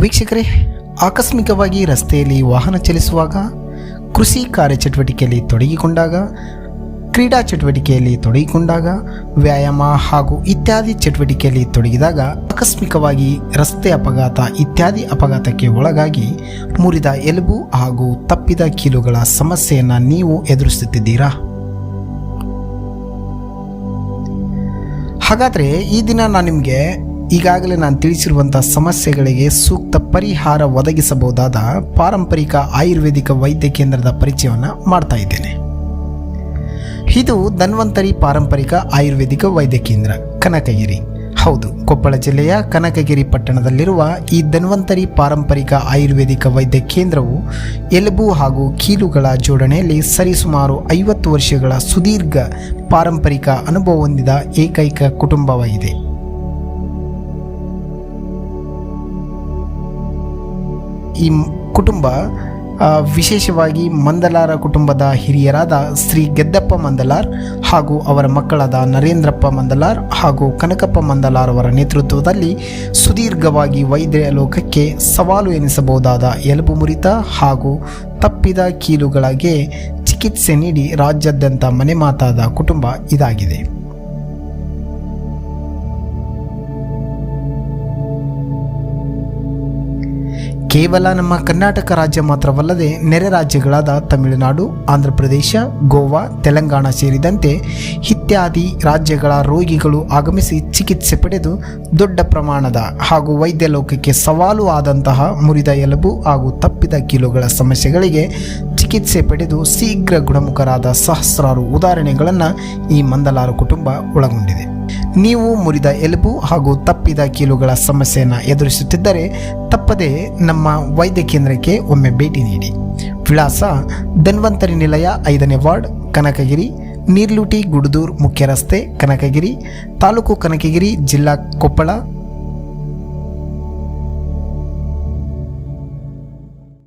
ವೀಕ್ಷಕರೇ, ಆಕಸ್ಮಿಕವಾಗಿ ರಸ್ತೆಯಲ್ಲಿ ವಾಹನ ಚಲಿಸುವಾಗ, ಕೃಷಿ ಕಾರ್ಯಚಟುವಟಿಕೆಯಲ್ಲಿ ತೊಡಗಿಕೊಂಡಾಗ, ಕ್ರೀಡಾ ಚಟುವಟಿಕೆಯಲ್ಲಿ ತೊಡಗಿಕೊಂಡಾಗ, ವ್ಯಾಯಾಮ ಹಾಗೂ ಇತ್ಯಾದಿ ಚಟುವಟಿಕೆಯಲ್ಲಿ ತೊಡಗಿದಾಗ ಆಕಸ್ಮಿಕವಾಗಿ ರಸ್ತೆ ಅಪಘಾತ ಇತ್ಯಾದಿ ಅಪಘಾತಕ್ಕೆ ಒಳಗಾಗಿ ಮುರಿದ ಎಲುಬು ಹಾಗೂ ತಪ್ಪಿದ ಕೀಲುಗಳ ಸಮಸ್ಯೆಯನ್ನು ನೀವು ಎದುರಿಸುತ್ತಿದ್ದೀರಾ? ಹಾಗಾದರೆ ಈ ದಿನ ನಾನು ನಿಮಗೆ ಈಗಾಗಲೇ ನಾನು ತಿಳಿಸಿರುವಂಥ ಸಮಸ್ಯೆಗಳಿಗೆ ಸೂಕ್ತ ಪರಿಹಾರ ಒದಗಿಸಬಹುದಾದ ಪಾರಂಪರಿಕ ಆಯುರ್ವೇದಿಕ ವೈದ್ಯ ಕೇಂದ್ರದ ಪರಿಚಯವನ್ನು ಮಾಡ್ತಾ ಇದ್ದೇನೆ. ಇದು ಧನ್ವಂತರಿ ಪಾರಂಪರಿಕ ಆಯುರ್ವೇದಿಕ ವೈದ್ಯ ಕೇಂದ್ರ, ಕನಕಗಿರಿ. ಹೌದು, ಕೊಪ್ಪಳ ಜಿಲ್ಲೆಯ ಕನಕಗಿರಿ ಪಟ್ಟಣದಲ್ಲಿರುವ ಈ ಧನ್ವಂತರಿ ಪಾರಂಪರಿಕ ಆಯುರ್ವೇದಿಕ ವೈದ್ಯ ಕೇಂದ್ರವು ಎಲುಬು ಹಾಗೂ ಕೀಲುಗಳ ಜೋಡಣೆಯಲ್ಲಿ ಸರಿಸುಮಾರು ಐವತ್ತು ವರ್ಷಗಳ ಸುದೀರ್ಘ ಪಾರಂಪರಿಕ ಅನುಭವ ಹೊಂದಿದ ಏಕೈಕ ಕುಟುಂಬವಾಗಿದೆ. ಈ ಕುಟುಂಬ ವಿಶೇಷವಾಗಿ ಮಂದಲಾರ ಕುಟುಂಬದ ಹಿರಿಯರಾದ ಶ್ರೀ ಗೆದ್ದಪ್ಪ ಮಂದಲಾರ್ ಹಾಗೂ ಅವರ ಮಕ್ಕಳಾದ ನರೇಂದ್ರಪ್ಪ ಮಂದಲಾರ್ ಹಾಗೂ ಕನಕಪ್ಪ ಮಂದಲಾರ್ ಅವರ ನೇತೃತ್ವದಲ್ಲಿ ಸುದೀರ್ಘವಾಗಿ ವೈದ್ಯ ಲೋಕಕ್ಕೆ ಸವಾಲು ಎನಿಸಬಹುದಾದ ಎಲುಬು ಮುರಿತ ಹಾಗೂ ತಪ್ಪಿದ ಕೀಲುಗಳಿಗೆ ಚಿಕಿತ್ಸೆ ನೀಡಿ ರಾಜ್ಯಾದ್ಯಂತ ಮನೆಮಾತಾದ ಕುಟುಂಬ ಇದಾಗಿದೆ. ಕೇವಲ ನಮ್ಮ ಕರ್ನಾಟಕ ರಾಜ್ಯ ಮಾತ್ರವಲ್ಲದೆ ನೆರೆ ರಾಜ್ಯಗಳಾದ ತಮಿಳುನಾಡು, ಆಂಧ್ರಪ್ರದೇಶ, ಗೋವಾ, ತೆಲಂಗಾಣ ಸೇರಿದಂತೆ ಇತ್ಯಾದಿ ರಾಜ್ಯಗಳ ರೋಗಿಗಳು ಆಗಮಿಸಿ ಚಿಕಿತ್ಸೆ ಪಡೆದು ದೊಡ್ಡ ಪ್ರಮಾಣದ ಹಾಗೂ ವೈದ್ಯ ಲೋಕಕ್ಕೆ ಸವಾಲು ಆದಂತಹ ಮುರಿದ ಎಲುಬು ಹಾಗೂ ತಪ್ಪಿದ ಕೀಲುಗಳ ಸಮಸ್ಯೆಗಳಿಗೆ ಚಿಕಿತ್ಸೆ ಪಡೆದು ಶೀಘ್ರ ಗುಣಮುಖರಾದ ಸಹಸ್ರಾರು ಉದಾಹರಣೆಗಳನ್ನು ಈ ಮಂದಲಾರು ಕುಟುಂಬ ಒಳಗೊಂಡಿದೆ. ನೀವು ಮುರಿದ ಎಲುಬು ಹಾಗೂ ತಪ್ಪಿದ ಕೀಲುಗಳ ಸಮಸ್ಯೆಯನ್ನು ಎದುರಿಸುತ್ತಿದ್ದರೆ ತಪ್ಪದೆ ನಮ್ಮ ವೈದ್ಯ ಕೇಂದ್ರಕ್ಕೆ ಒಮ್ಮೆ ಭೇಟಿ ನೀಡಿ. ವಿಳಾಸ ಧನ್ವಂತರಿ ನಿಲಯ ಐದನೇ ವಾರ್ಡ್, ಕನಕಗಿರಿ, ನೀರ್ಲುಟಿ, ಗುಡದೂರ್ ಮುಖ್ಯ ರಸ್ತೆ, ಕನಕಗಿರಿ, ತಾಲೂಕು ಕನಕಗಿರಿ, ಜಿಲ್ಲಾ ಕೊಪ್ಪಳ